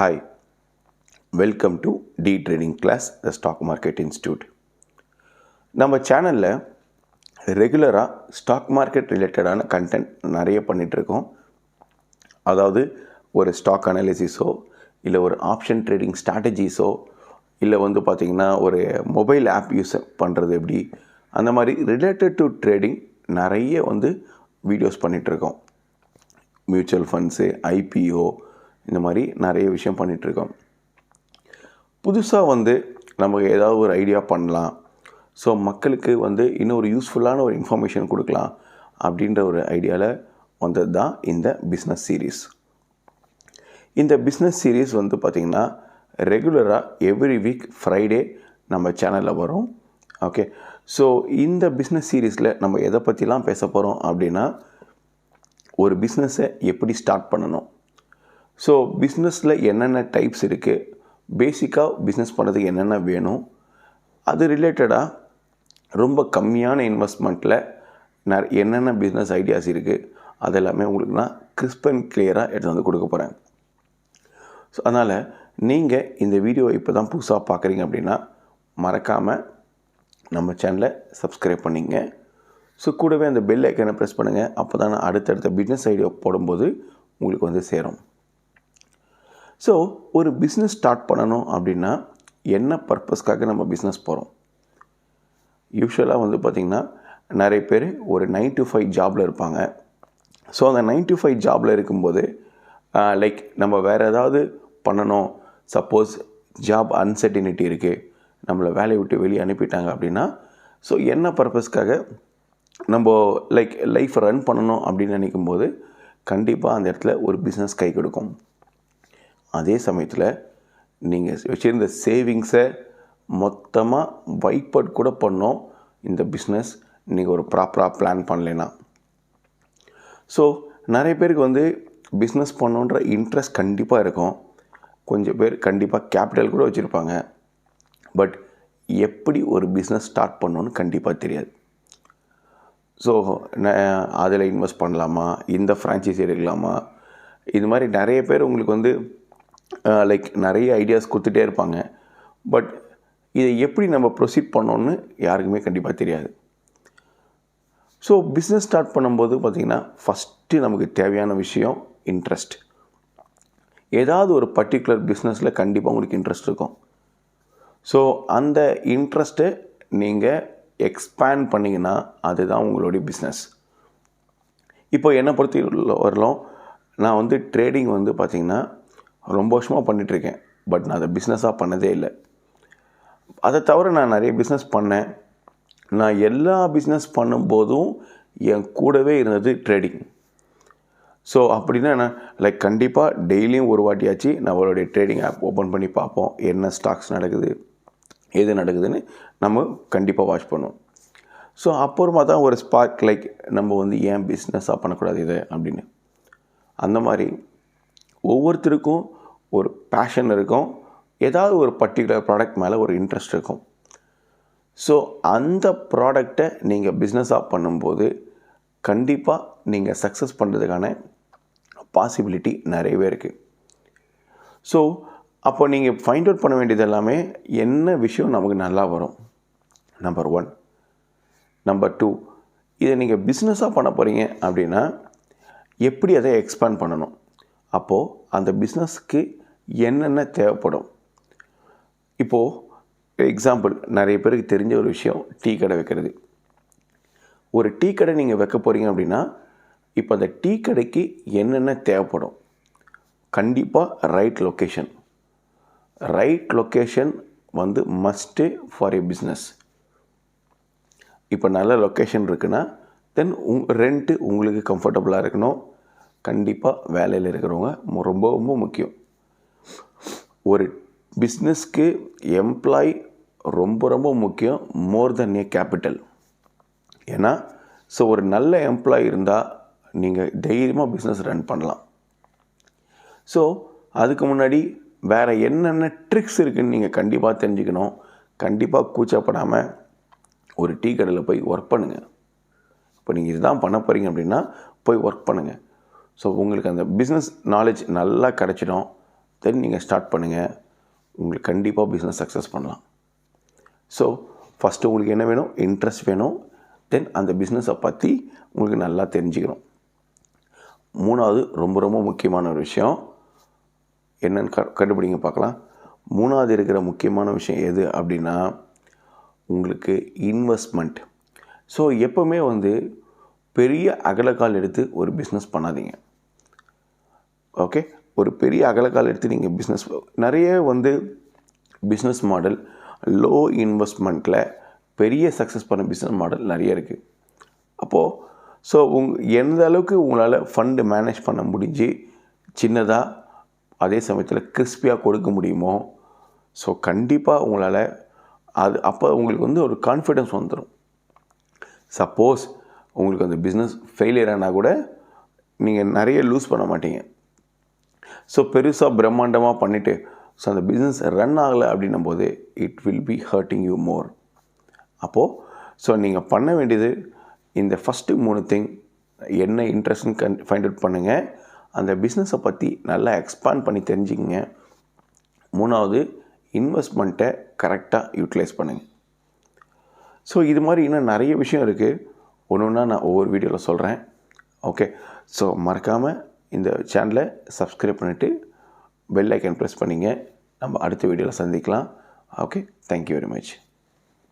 Hi welcome to the trading class the stock market institute நம்ம சேனலில் ரெகுலராக stock market ரிலேட்டடான கண்டென்ட் நிறைய பண்ணிகிட்ருக்கோம் அதாவது ஒரு ஸ்டாக் அனாலிசிஸோ இல்லை ஒரு ஆப்ஷன் ட்ரேடிங் ஸ்ட்ராட்டஜிஸோ இல்லை வந்து பார்த்திங்கன்னா ஒரு மொபைல் ஆப் யூஸ் பண்ணுறது எப்படி அந்த மாதிரி ரிலேட்டட் டு ட்ரேடிங் நிறைய வந்து வீடியோஸ் பண்ணிகிட்ருக்கோம் மியூச்சுவல் ஃபண்ட்ஸு ஐபிஓ இந்த மாதிரி நிறைய விஷயம் பண்ணிகிட்ருக்கோம் புதுசாக வந்து நமக்கு ஏதாவது ஒரு ஐடியா பண்ணலாம். ஸோ மக்களுக்கு வந்து இன்னும் ஒரு யூஸ்ஃபுல்லான ஒரு இன்ஃபர்மேஷன் கொடுக்கலாம் அப்படின்ற ஒரு ஐடியாவில் வந்தது தான் இந்த பிஸ்னஸ் சீரீஸ் இந்த பிஸ்னஸ் சீரீஸ் வந்து பார்த்திங்கன்னா ரெகுலராக எவ்ரி வீக் ஃப்ரைடே நம்ம சேனலில் வரும். ஓகே ஸோ இந்த பிஸ்னஸ் சீரீஸில் நம்ம எதை பற்றிலாம் பேச போகிறோம் அப்படின்னா ஒரு பிஸ்னஸை எப்படி ஸ்டார்ட் பண்ணணும்? ஸோ பிஸ்னஸில் என்னென்ன டைப்ஸ் இருக்குது பேசிக்காக பிஸ்னஸ் பண்ணுறதுக்கு என்னென்ன வேணும்? அது ரிலேட்டடாக ரொம்ப கம்மியான இன்வெஸ்ட்மெண்ட்டில் ந என்னென்ன பிஸ்னஸ் ஐடியாஸ் இருக்குது அதெல்லாமே உங்களுக்கு நான் கிறிஸ்ப் அண்ட் கிளியராக எடுத்து வந்து கொடுக்க போகிறேன் ஸோ அதனால் நீங்கள் இந்த வீடியோ இப்போ தான் புதுசாக பார்க்குறீங்க அப்படின்னா மறக்காமல் நம்ம சேனலை சப்ஸ்கிரைப் பண்ணிங்க. ஸோ கூடவே அந்த பெல் ஐக்கனை ப்ரெஸ் பண்ணுங்கள் அப்போ தான் நான் அடுத்தடுத்த பிஸ்னஸ் ஐடியா போடும்போது உங்களுக்கு வந்து சேரும். ஸோ ஒரு பிஸ்னஸ் ஸ்டார்ட் பண்ணணும் அப்படின்னா என்ன பர்பஸ்க்காக நம்ம பிஸ்னஸ் போகிறோம் யூஸ்வலாக வந்து பார்த்திங்கன்னா நிறைய பேர் ஒரு நைன் டு ஃபைவ் ஜாபில் இருப்பாங்க. ஸோ அந்த நைன் டு ஃபைவ் ஜாபில் இருக்கும்போது லைக் நம்ம வேறு ஏதாவது பண்ணணும். சப்போஸ் ஜாப் அன்சர்டினிட்டி இருக்குது நம்மளை வேலையை விட்டு வெளியே அனுப்பிட்டாங்க அப்படின்னா ஸோ என்ன பர்பஸ்க்காக நம்ம லைக் லைஃப் ரன் பண்ணணும் அப்படின்னு நினைக்கும்போது கண்டிப்பாக அந்த இடத்துல ஒரு பிஸ்னஸ் கை கொடுக்கும். அதே சமயத்தில் நீங்கள் வச்சுருந்த சேவிங்ஸை மொத்தமாக வைப் அவுட் கூட பண்ணோம். இந்த பிஸ்னஸ் நீங்கள் ஒரு ப்ராப்பராக பிளான் பண்ணலைன்னா. ஸோ நிறைய பேருக்கு வந்து பிஸ்னஸ் பண்ணோன்ற இன்ட்ரெஸ்ட் கண்டிப்பாக இருக்கும். கொஞ்சம் பேர் கண்டிப்பாக கேபிட்டல் கூட வச்சுருப்பாங்க. பட் எப்படி ஒரு பிஸ்னஸ் ஸ்டார்ட் பண்ணணுன்னு கண்டிப்பாக தெரியாது. ஸோ அதில் இன்வெஸ்ட் பண்ணலாமா? இந்த ஃப்ரான்ச்சைஸி எடுக்கலாமா? இது மாதிரி நிறைய பேர் உங்களுக்கு வந்து லைக் நிறைய ஐடியாஸ் கொடுத்துட்டே இருப்பாங்க. பட் இதை எப்படி நம்ம ப்ரொசீட் பண்ணோன்னு யாருக்குமே கண்டிப்பாக தெரியாது. ஸோ பிஸ்னஸ் ஸ்டார்ட் பண்ணும்போது பார்த்திங்கன்னா ஃபஸ்ட்டு நமக்கு தேவையான விஷயம் இன்ட்ரெஸ்ட் ஏதாவது ஒரு பர்டிகுலர் பிஸ்னஸில் கண்டிப்பாக உங்களுக்கு இன்ட்ரெஸ்ட் இருக்கும். ஸோ அந்த இன்ட்ரெஸ்ட்டை நீங்கள் எக்ஸ்பேண்ட் பண்ணிங்கன்னா அதுதான் உங்களுடைய பிஸ்னஸ் இப்போ என்னை பொறுத்த வரலாம் நான் வந்து ட்ரேடிங் வந்து பார்த்திங்கன்னா ரொம்ப வருஷமாக பண்ணிகிட்ருக்கேன் பட் நான் அதை பிஸ்னஸாக பண்ணதே இல்லை. அதை தவிர நான் நிறைய பிஸ்னஸ் பண்ணேன். நான் எல்லா பிஸ்னஸ் பண்ணும்போதும் என் கூடவே இருந்தது ட்ரேடிங் ஸோ அப்படின்னா நான் லைக் கண்டிப்பாக டெய்லியும் ஒரு வாட்டியாச்சு நம்மளுடைய ட்ரேடிங் ஆப் ஓப்பன் பண்ணி பார்ப்போம். என்ன ஸ்டாக்ஸ் நடக்குது எது நடக்குதுன்னு நம்ம கண்டிப்பாக வாட்ச் பண்ணுவோம். ஸோ அப்புறமா தான் ஒரு ஸ்பார்க் லைக் நம்ம வந்து ஏன் பிஸ்னஸாக பண்ணக்கூடாது இதை அப்படின்னு. அந்த மாதிரி ஒவ்வொருத்தருக்கும் ஒரு பேஷன் இருக்கும். ஏதாவது ஒரு பர்டிகுலர் ப்ராடக்ட் மேலே ஒரு இன்ட்ரெஸ்ட் இருக்கும். ஸோ அந்த ப்ராடக்டை நீங்கள் பிஸ்னஸாக பண்ணும்போது கண்டிப்பாக நீங்கள் சக்ஸஸ் பண்ணுறதுக்கான பாசிபிலிட்டி நிறையவே இருக்குது ஸோ அப்போ நீங்கள் ஃபைண்ட் அவுட் பண்ண வேண்டியது எல்லாமே என்ன விஷயம் நமக்கு நல்லா வரும்? நம்பர் ஒன் நம்பர் டூ இதை நீங்கள் பிஸ்னஸாக பண்ண போகிறீங்க அப்படின்னா எப்படி அதை எக்ஸ்பேண்ட் பண்ணணும்? அப்போது அந்த பிஸ்னஸ்க்கு என்னென்ன தேவைப்படும்? இப்போது எக்ஸாம்பிள் நிறைய பேருக்கு தெரிஞ்ச ஒரு விஷயம் டீ கடை வைக்கிறது. ஒரு டீ கடை நீங்கள் வைக்க போகிறீங்க அப்படின்னா இப்போ அந்த டீ கடைக்கு என்னென்ன தேவைப்படும்? கண்டிப்பாக ரைட் லொக்கேஷன் ரைட் லொக்கேஷன் வந்து மஸ்ட்டு ஃபார் ஏ பிஸ்னஸ் இப்போ நல்ல லொக்கேஷன் இருக்குன்னா தென் உங் ரெண்ட்டு உங்களுக்கு கம்ஃபர்டபுளாக இருக்கணும். கண்டிப்பாக வேலையில் இருக்கிறவங்க ரொம்ப ரொம்ப முக்கியம். ஒரு பிஸ்னஸ்க்கு எம்ப்ளாய் ரொம்ப ரொம்ப முக்கியம் மோர் தென் ஏ கேபிட்டல் ஏன்னா ஸோ ஒரு நல்ல எம்ப்ளாய் இருந்தால் நீங்கள் தைரியமாக பிஸ்னஸ் ரன் பண்ணலாம். ஸோ அதுக்கு முன்னாடி வேறு என்னென்ன ட்ரிக்ஸ் இருக்குதுன்னு நீங்கள் கண்டிப்பாக தெரிஞ்சுக்கணும். கண்டிப்பாக கூச்சப்படாமல் ஒரு டீ கடையில் போய் ஒர்க் பண்ணுங்கள் இப்போ நீங்கள் இதுதான் பண்ண போகிறீங்க அப்படின்னா போய் ஒர்க் பண்ணுங்கள் ஸோ உங்களுக்கு அந்த பிஸ்னஸ் நாலேஜ் நல்லா கிடச்சிடும். தென் நீங்கள் ஸ்டார்ட் பண்ணுங்கள் உங்களுக்கு கண்டிப்பாக பிஸ்னஸ் சக்ஸஸ் பண்ணலாம். ஸோ ஃபஸ்ட்டு உங்களுக்கு என்ன வேணும்? இன்ட்ரெஸ்ட் வேணும். தென் அந்த பிஸ்னஸை பற்றி உங்களுக்கு நல்லா தெரிஞ்சுக்கணும். மூணாவது ரொம்ப ரொம்ப முக்கியமான ஒரு விஷயம். என்னன்னு க கண்டுபிடிங்க பார்க்கலாம். மூணாவது இருக்கிற முக்கியமான விஷயம் எது அப்படின்னா உங்களுக்கு இன்வெஸ்ட்மெண்ட் ஸோ எப்போவுமே வந்து பெரிய அகலக்கால் எடுத்து ஒரு பிஸ்னஸ் பண்ணாதீங்க. ஓகே ஒரு பெரிய அகலக்கால் எடுத்து நீங்கள் பிஸ்னஸ் நிறைய வந்து பிஸ்னஸ் மாடல் லோ இன்வெஸ்ட்மெண்ட்டில் பெரிய சக்ஸஸ் பண்ண பிஸ்னஸ் மாடல் நிறைய இருக்குது அப்போது ஸோ உங் எந்த அளவுக்கு உங்களால் ஃபண்டு மேனேஜ் பண்ண முடிஞ்சு சின்னதாக அதே சமயத்தில் கிறிஸ்பியாக கொடுக்க முடியுமோ ஸோ கண்டிப்பாக உங்களால் அது அப்போ உங்களுக்கு வந்து ஒரு கான்ஃபிடென்ஸ் வந்துடும் சப்போஸ் உங்களுக்கு அந்த பிஸ்னஸ் ஃபெயிலியர் ஆனால் கூட நீங்கள் நிறைய லூஸ் பண்ண மாட்டீங்க. ஸோ பெருசாக பிரம்மாண்டமாக பண்ணிவிட்டு ஸோ அந்த பிஸ்னஸ் ரன் ஆகலை அப்படின்னும் போது it will be hurting you more அப்போது ஸோ நீங்கள் பண்ண வேண்டியது இந்த ஃபஸ்ட்டு மூணு திங் என்ன இன்ட்ரெஸ்ட்னு கன் ஃபைண்ட் அவுட் பண்ணுங்கள் அந்த பிஸ்னஸை பற்றி நல்லா எக்ஸ்பாண்ட் பண்ணி தெரிஞ்சுக்கங்க. மூணாவது இன்வெஸ்ட்மெண்ட்டை கரெக்டாக யூட்டிலைஸ் பண்ணுங்கள் ஸோ இது மாதிரி இன்னும் நிறைய விஷயம் இருக்குது ஒன்று ஒன்றா நான் ஒவ்வொரு வீடியோவில் சொல்கிறேன் ஓகே ஸோ மறக்காமல் இந்த சேனலை சப்ஸ்கிரைப் பண்ணிவிட்டு பெல் ஐக்கன் ப்ரெஸ் பண்ணிங்க. நம்ம அடுத்த வீடியோவில் சந்திக்கலாம். Okay thank you very much